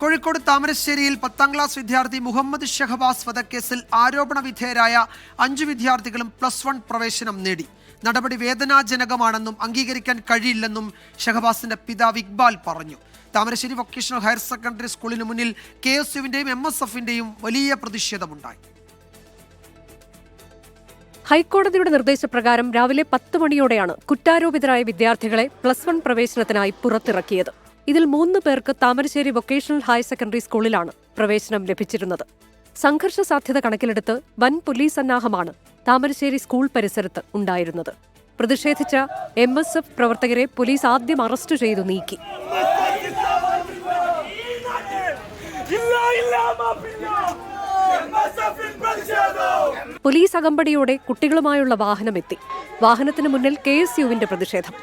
കോഴിക്കോട് താമരശ്ശേരിയിൽ പത്താം ക്ലാസ് വിദ്യാർത്ഥി മുഹമ്മദ് ഷഹബാസ് വധക്കേസിൽ ആരോപണ വിധേയരായ അഞ്ചു വിദ്യാർത്ഥികളും പ്ലസ് വൺ പ്രവേശനം നേടി. നടപടി വേദനാജനകമാണെന്നും അംഗീകരിക്കാൻ കഴിയില്ലെന്നും ഷഹബാസിന്റെ പിതാവ് ഇക്ബാൽ പറഞ്ഞു. താമരശ്ശേരി വൊക്കേഷണൽ ഹയർ സെക്കൻഡറി സ്കൂളിന് മുന്നിൽ കെ എസ് യുവിന്റെയും എം എസ് എഫിന്റെയും വലിയ പ്രതിഷേധമുണ്ടായി. ഹൈക്കോടതിയുടെ നിർദ്ദേശപ്രകാരം രാവിലെ പത്ത് മണിയോടെയാണ് കുറ്റാരോപിതരായ വിദ്യാർത്ഥികളെ പ്ലസ് വൺ പ്രവേശനത്തിനായി പുറത്തിറക്കിയത്. ഇതിൽ മൂന്ന് പേർക്ക് താമരശ്ശേരി വൊക്കേഷണൽ ഹയർ സെക്കൻഡറി സ്കൂളിലാണ് പ്രവേശനം ലഭിച്ചിരുന്നത്. സംഘർഷ സാധ്യത കണക്കിലെടുത്ത് വൻ പോലീസ് സന്നാഹമാണ് താമരശ്ശേരി സ്കൂൾ പരിസരത്ത് ഉണ്ടായിരുന്നത്. പ്രതിഷേധിച്ച എം എസ് എഫ് പ്രവർത്തകരെ പോലീസ് ആദ്യം അറസ്റ്റ് ചെയ്തു നീക്കി. പോലീസ് അകമ്പടിയോടെ കുട്ടികളുമായുള്ള വാഹനമെത്തി. വാഹനത്തിന് മുന്നിൽ കെ എസ് യുവിന്റെ പ്രതിഷേധം.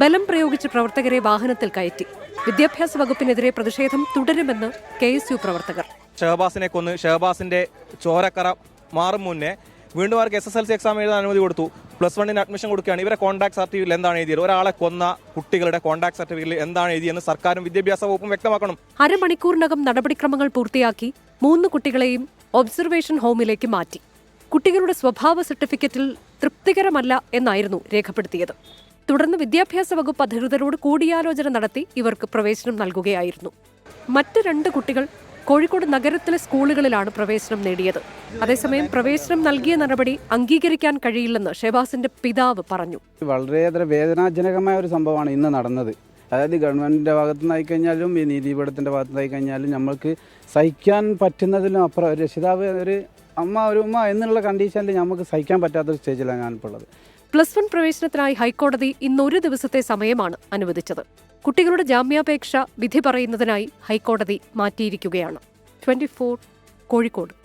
ബലം പ്രയോഗിച്ച് പ്രവർത്തകരെ വാഹനത്തിൽ കയറ്റി. വിദ്യാഭ്യാസ വകുപ്പിനെതിരെ പ്രതിഷേധം തുടരുമെന്ന് കെ എസ് യു പ്രവർത്തകർ. ഷഹബാസിനെ കൊന്ന് ഷഹബാസിന്റെ ചോരക്കറ മാറും മുന്നേ വീണ്ടും അവർക്ക് S S L C exam എഴുതാൻ അനുമതി കൊടുത്തു. പ്ലസ് വണ്ണിന് അഡ്മിഷൻ കൊടുക്കുകയാണ്. ഇവരെ കോൺടാക്ട് സർട്ടിഫിക്കറ്റിൽ എന്താണ് എഴുതിയത്? ഒരാളെ കൊന്ന കുട്ടികളുടെ കോൺടാക്ട് സർട്ടിഫിക്കറ്റിൽ എന്താണ് എഴുതിയെന്ന് സർക്കാരും വിദ്യാഭ്യാസ വകുപ്പും വ്യക്തമാക്കണം. അരമണിക്കൂറിനകം നടപടിക്രമങ്ങൾ പൂർത്തിയാക്കി മൂന്ന് കുട്ടികളെയും ഒബ്സർവേഷൻ ഹോമിലേക്ക് മാറ്റി. കുട്ടികളുടെ സ്വഭാവ സർട്ടിഫിക്കറ്റിൽ തൃപ്തികരമല്ല എന്നായിരുന്നു രേഖപ്പെടുത്തിയത്. തുടർന്ന് വിദ്യാഭ്യാസ വകുപ്പ് അധികൃതരോട് കൂടിയാലോചന നടത്തി ഇവർക്ക് പ്രവേശനം നൽകുകയായിരുന്നു. മറ്റ് രണ്ട് കുട്ടികൾ കോഴിക്കോട് നഗരത്തിലെ സ്കൂളുകളിലാണ് പ്രവേശനം നേടിയത്. അതേസമയം പ്രവേശനം നൽകിയ നടപടി അംഗീകരിക്കാൻ കഴിയില്ലെന്ന് ഷെബാസിന്റെ പിതാവ് പറഞ്ഞു. വളരെയേറെ വേദനാജനകമായ ഒരു സംഭവമാണ് ഇന്ന് നടന്നത്. അതായത് ഗവൺമെന്റിന്റെ ഭാഗത്തു നിന്നായി കഴിഞ്ഞാലും ഈ നീതിപീഠത്തിന്റെ ഭാഗത്തു നിന്നായി കഴിഞ്ഞാലും നമ്മൾക്ക് സഹിക്കാൻ പറ്റുന്നതിലും അപ്പുറം രക്ഷിതാവ് ഒരു അമ്മ ഒരു ഉമ്മ എന്നുള്ള കണ്ടീഷനിൽ നമുക്ക് സഹിക്കാൻ പറ്റാത്തൊരു സ്റ്റേജിലാണ് ഞാനിപ്പോൾ ഉള്ളത്. പ്ലസ് വൺ പ്രവേശനത്തിനായി ഹൈക്കോടതി ഇന്ന് ഒരു ദിവസത്തെ സമയമാണ് അനുവദിച്ചത്. കുട്ടികളുടെ ജാമ്യാപേക്ഷ വിധി പറയുന്നതിനായി ഹൈക്കോടതി മാറ്റിയിരിക്കുകയാണ്. ട്വന്റി കോഴിക്കോട്.